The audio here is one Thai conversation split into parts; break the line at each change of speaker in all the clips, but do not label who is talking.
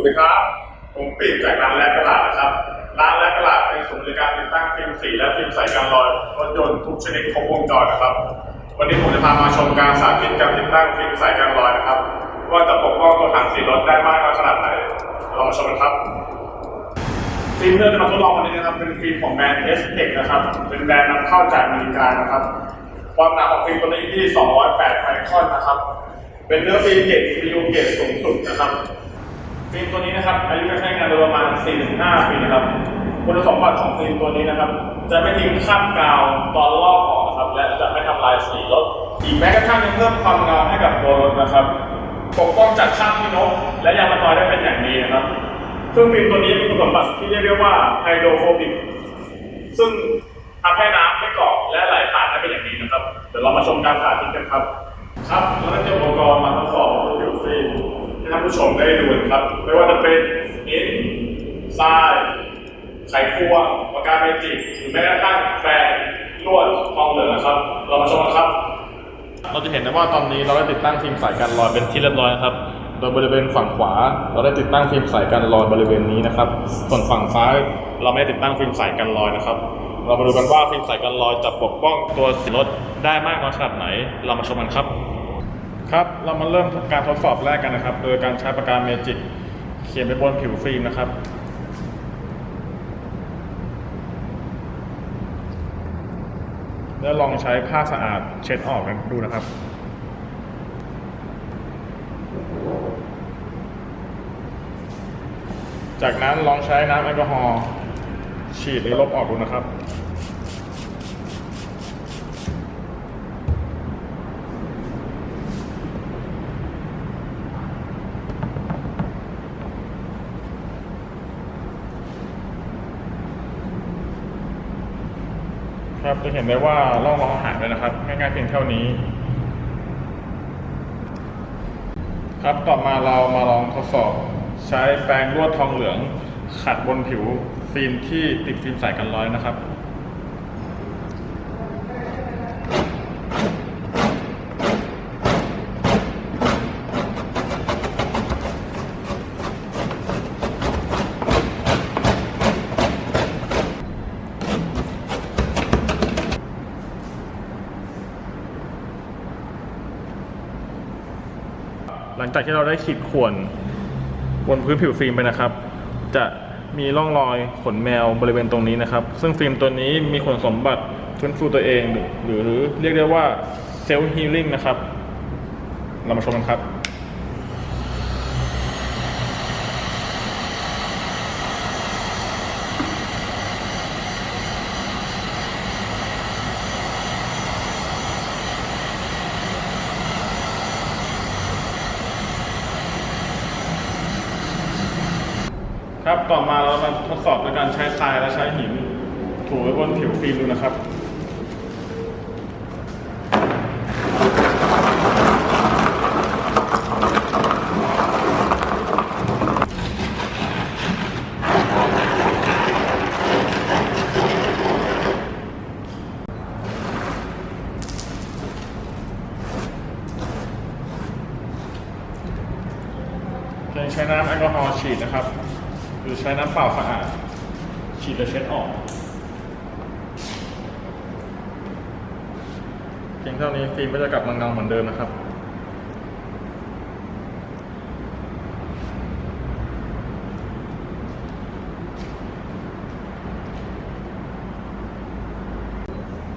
วัสดีครับ ผมปีกจากร้านแลกกระดาษนะครับ ร้านแลกกระดาษเป็นศูนย์บริการติดตั้งฟิล์มสีและฟิล์มใสกันรอยรถยนต์ทุกชนิดครบวงจรนะครับ วันนี้ผมจะพามาชมการสาธิตการติดตั้งฟิล์มใสกันรอยนะครับ ว่าจะปกป้องตัวถังสีรถได้มากน้อยขนาดไหน เรามาชมกันครับ ฟิล์มที่เราจะมาทดลองวันนี้นะครับ เป็นฟิล์มของแบรนด์ s t e c นะครับ เป็นแบรนด์นำเข้าจากอเมริกานะครับ ความหนาของฟิล์มตัวนี้ที่ 208ไมครอนนะครับ เป็นเนื้อฟิล์มเกรด PU เกรดสูงสุดนะครับ ฟิล์มตัวนี้นะครับอายุการใช้งานโดยประมาณ 4-5 ปีนะครับคุณสมบัติของฟิล์มตัวนี้นะครับ จะไม่ทิ้งคราบกาวตอนลอกออกนะครับ และจะไม่ทำลายสีรถ อีกแม้กระทั่งยังเพิ่มความเงาให้กับตัวรถนะครับปกป้องจากคราบขี้นก และยางมะตอยได้เป็นอย่างดีนะครับ ซึ่งฟิล์มตัวนี้มีคุณสมบัติที่เรียกว่าไฮโดรโฟบิกซึ่งทำให้น้ำไม่เกาะและไหลผ่านได้เป็นอย่างดีนะครับเดี๋ยวเรามาชมการสาธิตกันครับ ครับแล้วก็เตรียมอุปกรณ์มาทดสอบบนผิวฟิล์มให้ท่าน ผู้ชมได้ดูกันครับ ไม่ว่าจะเป็นอินทรายไขควงปากกาเมจิกหรือแม้กระทั่งแปรงลวดทองเหลืองนะครับ เรามาชมกันครับ เราจะเห็นได้ว่าตอนนี้เราได้ติดตั้งฟิล์มใสกันรอยเป็นที่เรียบร้อยนะครับ โดยบริเวณฝั่งขวา เราได้ติดตั้งฟิล์มใสกันรอยบริเวณนี้นะครับ ส่วนฝั่งซ้ายเราไม่ได้ติดตั้งฟิล์มใสกันรอยนะครับ เรามาดูกันว่าฟิล์มใสกันรอยจะปกป้องตัวสีรถได้มากน้อยขนาดไหน เรามาชมกันครับ ครับ เรามาเริ่มการทดสอบแรกกันนะครับ โดยการใช้ปากกาเมจิกเขียนไปบนผิวฟิล์มนะครับ แล้วลองใช้ผ้าสะอาดเช็ดออกกันดูนะครับจากนั้นลองใช้น้ำแอลกอฮอล์ฉีดหรือลบออกดูนะครับ ครับจะเห็นได้ว่าร่องรอยหายไปนะครับ ง่ายๆเพียงเท่านี้ ครับต่อมาเรามาลองทดสอบ ใช้แปรงลวดทองเหลือง ขัดบนผิวฟิล์มที่ติดฟิล์มใสกันร้อยนะครับ หลังจากที่เราได้ขีดข่วนบนพื้นผิวฟิล์มไปนะครับ จะมีร่องรอยขนแมวบริเวณตรงนี้นะครับ ซึ่งฟิล์มตัวนี้มีคุณสมบัติฟื้นฟูตัวเอง หรือหรือเรียกได้ว่าเซลล์ฮีลิ่งนะครับ เรามาชมกันครับ ครับ ต่อมาเรามาทดสอบโดยการใช้ทรายและใช้หิน ถูไว้บนผิวฟิล์มดูนะครับเพียงใช้น้ำแอลกอฮอล์ฉีดนะครับือใช้น้ำเปล่าสะอาด ฉีดและเช็ดออก เพียงเท่านี้ฟิล์มก็จะกลับมาเงาเหมือนเดิมนะครับ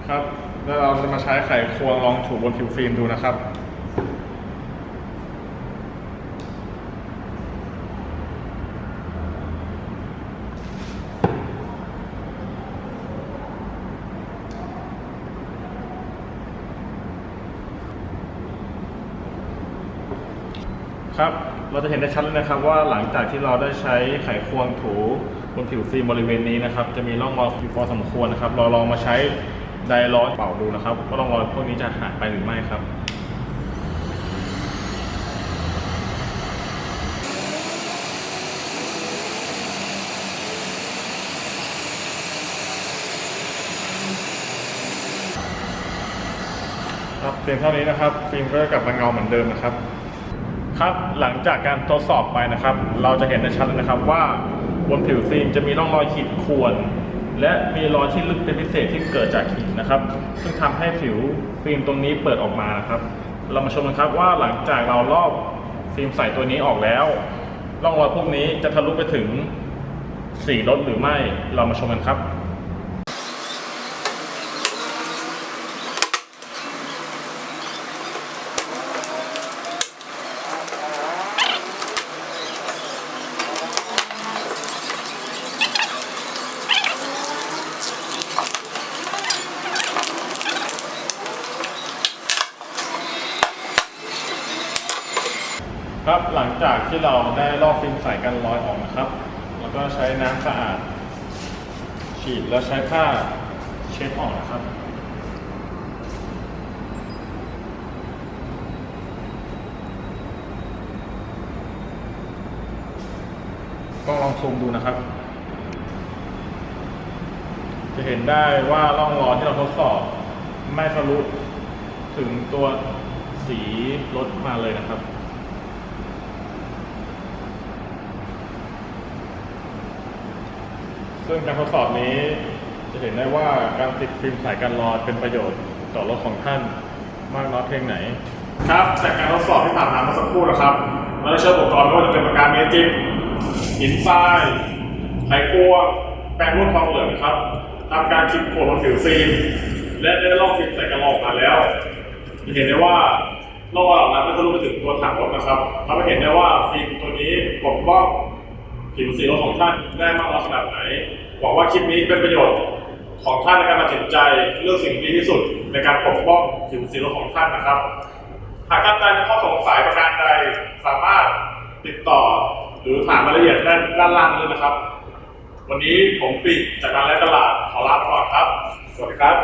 ครับแล้วเราจะมาใช้ไขควงลองถูบนผิวฟิล์มดูนะครับ ครับ เราจะเห็นได้ชัดเลยนะครับว่าหลังจากที่เราได้ใช้ไขควงถูบนผิวฟิล์มบริเวณนี้นะครับ จะมีร่องรอยอยู่พอสมควรนะครับ เราลองมาใช้ไดร้อนเป่าดูนะครับว่าร่องรอยพวกนี้จะหายไปหรือไม่ครับครับเพียงเท่านี้นะครับฟิล์มก็จะกลับมาเงาเหมือนเดิมนะครับ ครับหลังจากการทดสอบไปนะครับ เราจะเห็นได้ชัดเลยนะครับว่าบนผิวฟิล์มจะมีร่องรอยขีดข่วน และมีรอยที่ลึกเป็นพิเศษที่เกิดจากหินนะครับ ซึ่งทำให้ผิวฟิล์มตรงนี้เปิดออกมานะครับ เรามาชมกันครับว่าหลังจากเราลอกฟิล์มใส่ตัวนี้ออกแล้วร่องรอยพวกนี้จะทะลุไปถึงสีรถหรือไม่เรามาชมกันครับ ครับหลังจากที่เราได้ลอกฟิล์มใสกันรอยออกนะครับ แล้วก็ใช้น้ำสะอาด ฉีดแล้วใช้ผ้าเช็ดออกนะครับก็ลองซูมดูนะครับ จะเห็นได้ว่าร่องรอยที่เราทดสอบ ไม่ทะลุถึงตัวสีรถมาเลยนะครับ ซึ่งการทดสอบนี้จะเห็นได้ว่าการติดฟิล์มสายกันรอยเป็นประโยชน์ต่อรถของท่านมากน้อยเพียงไหน ครับจากการทดสอบที่ผ่านมาเมื่อสักครู่นะครับเราได้ใช้อุปกรณ์ไม่ว่าจะเป็นปากกาเมจิกหินทรายไขควงแปรงรูปทองเหลืองครับทำการคิดโคบนผิวฟิล์มและได้ลอกฟิล์มใส่กระรอกมาแล้วจะเห็นได้ว่าลอกเหล่านั้นไม่ทะลุไปถึงตัวถังรถนะครับทำให้เห็นได้ว่าฟิล์มตัวนี้ปกป้อง ผิวสีของท่านได้มากน้อยขนาดไหน หวังว่าคลิปนี้เป็นประโยชน์ของท่านในการตัดสินใจเลือกสิ่งดีที่สุดในการปกป้องผิวสีของท่านนะครับ หากท่านใดมีข้อสงสัยประการใดสามารถติดต่อหรือถามรายละเอียดได้ด้านล่างเลยนะครับ วันนี้ผมปิดจากการและตลาดขอลาไปก่อนครับ สวัสดีครับ